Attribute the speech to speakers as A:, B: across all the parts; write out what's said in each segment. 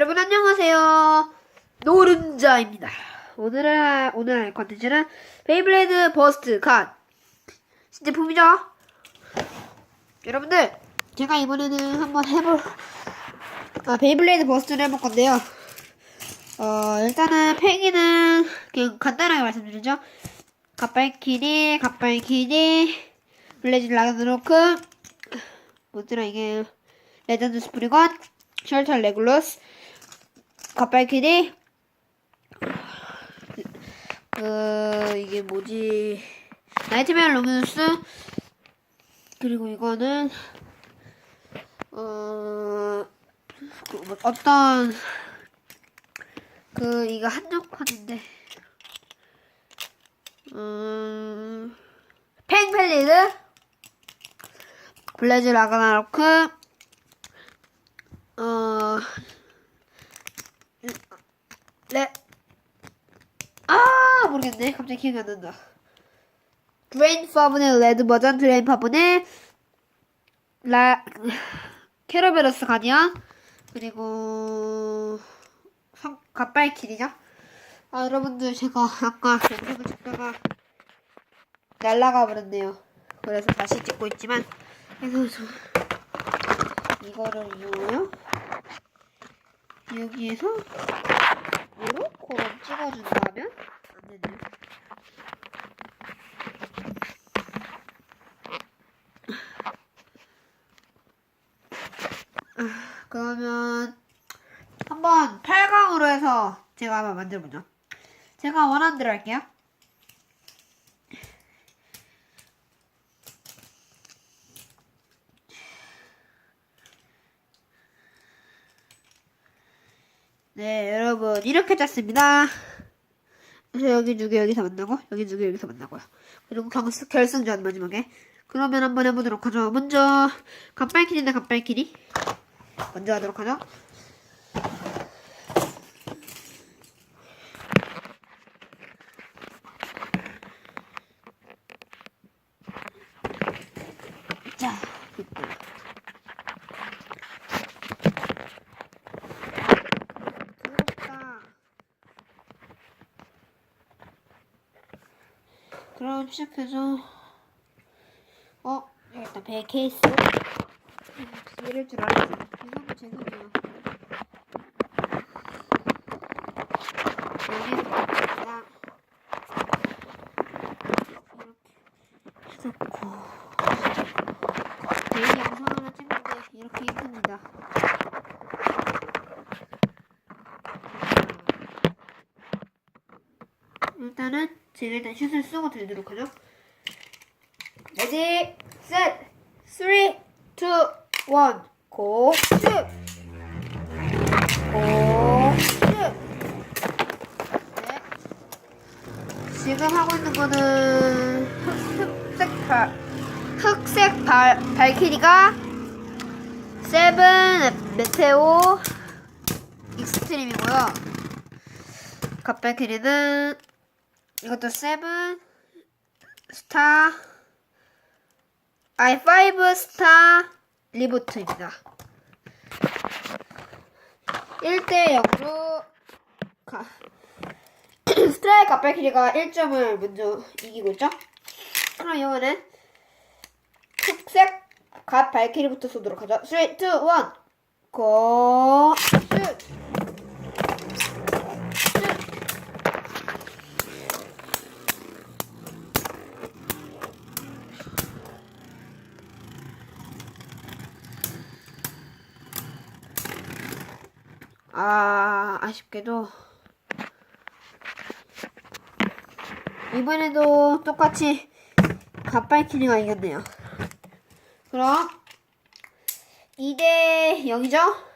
A: 여러분 안녕하세요. 노른자입니다. 오늘의 오늘 할 컨텐츠는 베이블레이드 버스트 컷 신제품이죠. 여러분들 제가 이번에는 한번 해볼 아, 베이블레이드 버스트를 해볼 건데요. 어 일단은 팽이는 그냥 간단하게 말씀드리죠. 갑발키리, 갑발키리, 블레이즈 라그노크, 뭐더라 이게 레전드 스프리건, 셜터 레굴러스, 갑발키리, 그 이게 뭐지? 나이트메어 로뮤스? 그리고 이거는 어 그, 뭐, 어떤 그 이거 한정판인데. 음 팽펠리드? 블레즈 라그나로크? 어 레, 아, 모르겠네. 갑자기 기억이 안 난다. 드레인 파분의 레드 버전, 드레인 파분의 라, 캐러베러스 가디언, 그리고, 성, 갓발길이죠? 아, 여러분들, 제가 아까 영상을 찍다가 날라가 버렸네요. 그래서 다시 찍고 있지만, 그래서 저, 이거를 이용하여, 여기에서, 요렇게 찍어준다면 안 되네요. 아, 그러면 한번 8강으로 해서 제가 한번 만들어보죠. 제가 원하는 대로 할게요. 네, 여러분 이렇게 짰습니다. 그래서 여기 두개 여기서 만나고 여기 두개 여기서 만나고요. 그리고 경스, 결승전 마지막에 그러면 한번 해보도록 하죠. 먼저 갑발키리인데 갑발키리 먼저 하도록 하죠. 자, 됐고. 부럽다. 그럼 시작해서 어 일단 배 케이스. 이럴 줄 알았지. 이거는 죄송해요. 여기 딱 이렇게 해놓고 개인 영상 하나 찍는데 이렇게 힘듭니다 일단은 제가 일단 슛을 쓰고 들도록 하죠. 레디, 셋, 3, 2, 1, 고, 슛! 고, 슛! 네. 지금 하고 있는 거는 흑, 흑색 발, 흑색 발, 발키리가 세븐 메테오 익스트림이고요. 갑발키리는 이것도 세븐 스타 아이 파이브 스타 리부트입니다. 1대 0으로 가. 스트라이크 갑발키리가 1점을 먼저 이기고 있죠. 그럼 이번엔 흑색 갓 발키리부터 쏘도록 하죠. 3, 2, 1, 고! 슛! 아, 아쉽게도 이번에도 똑같이 갓발키리가 이겼네요. 그럼 2대 0이죠?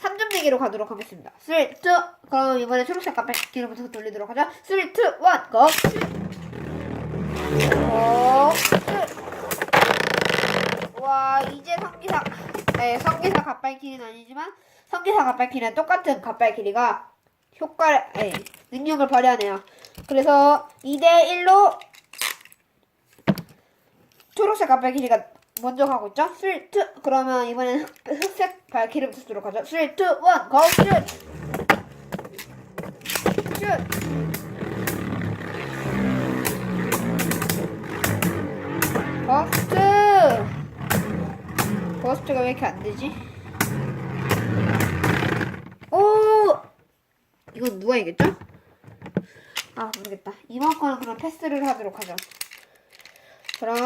A: 3점 내기로 가도록 하겠습니다. 3, 2, 그럼 이번에 초록색 갓발키리부터 돌리도록 하죠. 3, 2, 1, 고! 고! 와, 이제 성기사, 네, 성기사 갓발키리는 아니지만 성기사 갑발키리랑 똑같은 갑발키리가 효과를, 아니, 능력을 발휘하네요. 그래서 2대 1로 초록색 갑발키리가 먼저 가고 있죠? 3, 2, 그러면 이번엔 흑- 흑색 발키리부터 쓰도록 하죠. 3, 2, 1, go, shoot! shoot! 버스트! 버스트가 왜 이렇게 안 되지? 오! 이건 누가 이겼죠? 아, 모르겠다. 이번 거는 그럼 패스를 하도록 하죠. 그럼,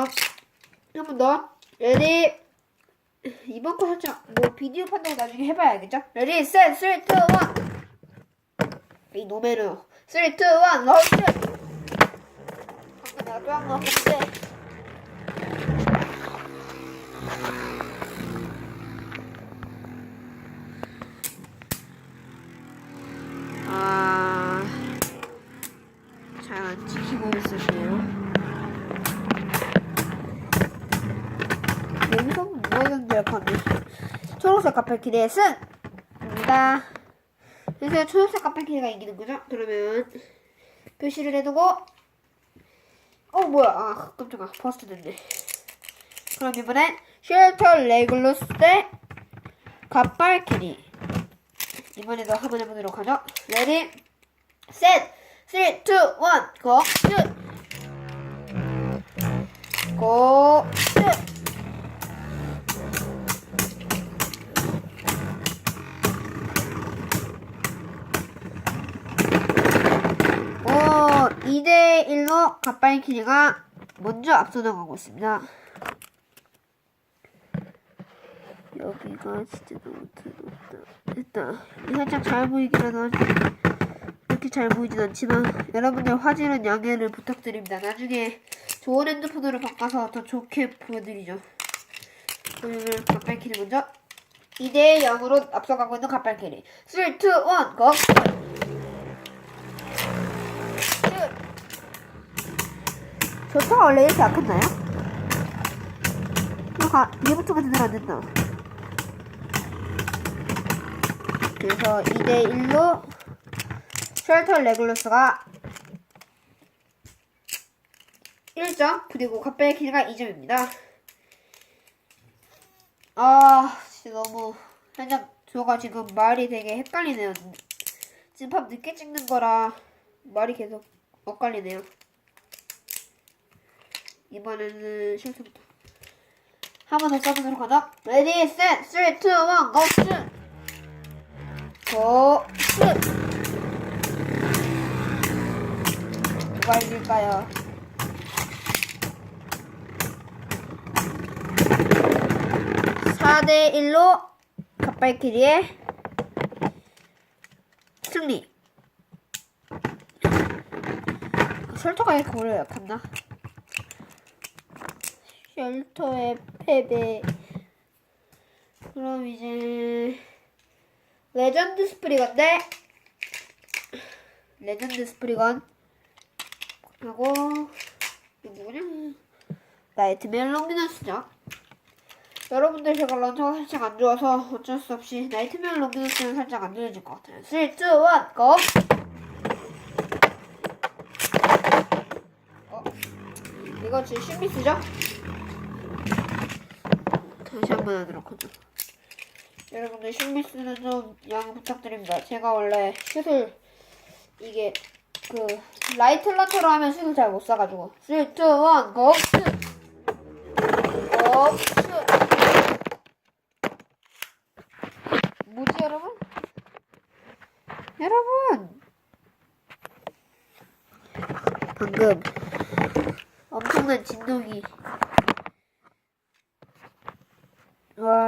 A: 한 번 더. 레디! 이번 거 살짝, 뭐, 비디오 판독 나중에 해봐야겠죠? 레디, 셋, 3, 2, 1! 이 노메르. 3, 2, 1, 롤스! 방금 내가 또한거 같은데. 뭐가 경제력하네. 초록색 카페키리의 승입니다. 그래서 초록색 카페키리가 이기는 거죠? 그러면 표시를 해두고 어 뭐야 아 깜짝아 버스트 됐네. 그럼 이번엔 쉘터 레글루스 대 갓발키리 이번에도 한번 해보도록 하죠. 레디, 셋, 3, 2, 1, 고, 슛! 고, 슛! 2대 1로 갓발키리가 먼저 앞서 나가고 있습니다. 여기가 진짜 너무 더럽다. 일단 살짝 잘 보이기라도 하지. 이렇게 잘 보이진 않지만 여러분들 화질은 양해를 부탁드립니다. 나중에 좋은 핸드폰으로 바꿔서 더 좋게 보여드리죠. 그러면 갓발키리 먼저 2대 0으로 앞서가고 있는 갓발키리 3, 2, 1, 고! 좋다가 원래 이렇게 약했나요? 이거 얘부터가 제대로 안 된다. 그래서 2대1로 쉘터 레글러스가 1점 그리고 갓벨키가 2점입니다. 아 진짜 너무 살짝 저가 지금 말이 되게 헷갈리네요. 지금 밥 늦게 찍는 거라 말이 계속 엇갈리네요. 이번에는 쉘터부터 한 번 더 써보도록 하죠. 레디, 셋, 3, 2, 1, 고! 슛! 고, 슛! 누가 이길까요? 사대 1로 갓발키리의 승리. 쉘터가 이렇게 오래 약했나? 쉘터의 패배. 그럼 이제 레전드 스프리건데 레전드 스프리건 하고 뭐냐? 나이트메어 롱기너스죠. 여러분들 제가 런처가 살짝 안 좋아서 어쩔 수 없이 나이트메어 롱기너스는 살짝 안 들려질 것 같아요. 3, 2, 1, 고! 어? 이거 지금 신미스죠? 다시 한 번 하도록 하죠. 여러분들 신미스는 좀 양 부탁드립니다. 제가 원래 슛을 이게 그 라이트 런처로 하면 슛을 잘 못 쏴가지고 3, 2, 1, 고! 슛! 고! 슛! 뭐지 여러분? 여러분! 방금 엄청난 진동이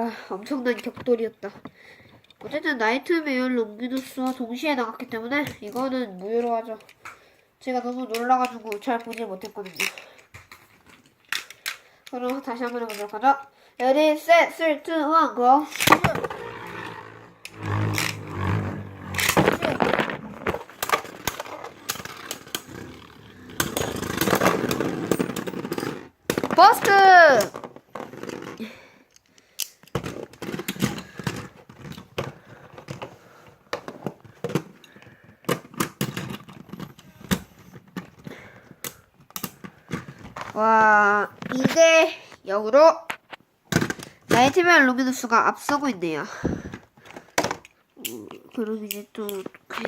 A: 와 엄청난 격돌이었다. 어쨌든 나이트메어 롱기누스와 동시에 나갔기 때문에 이거는 무효로 하죠. 제가 너무 놀라가지고 잘 보지 못했거든요. 그럼 다시 한번 해보도록 하죠. 레디, 셋, 3, 2, 1, 고! 버스트! 와, 2대 0으로 나이트메어 루미누스가 앞서고 있네요. 음, 그럼 이제 또 어떡해.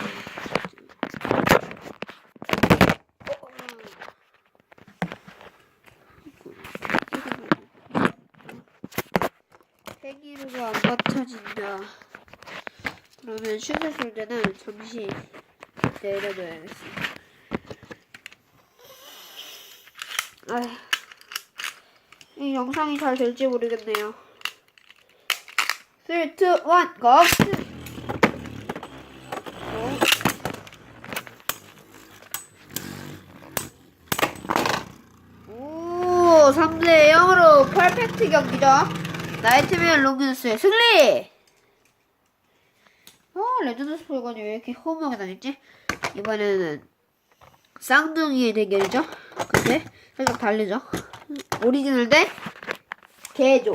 A: 회기류가 안 받쳐진다. 그러면 슛을 쏠 때는 잠시 내려둬야겠어. 아 휴, 이 영상이 잘 될지 모르겠네요. 3, 2, 1, go! 오, 3대 0으로 퍼펙트 경기죠. 나이트메어 롱기누스의 승리! 어, 레전드 스포건이 왜 이렇게 허무하게 다녔지? 이번에는 쌍둥이의 대결이죠. 근데 살짝 다르죠. 오리지널 대 개조.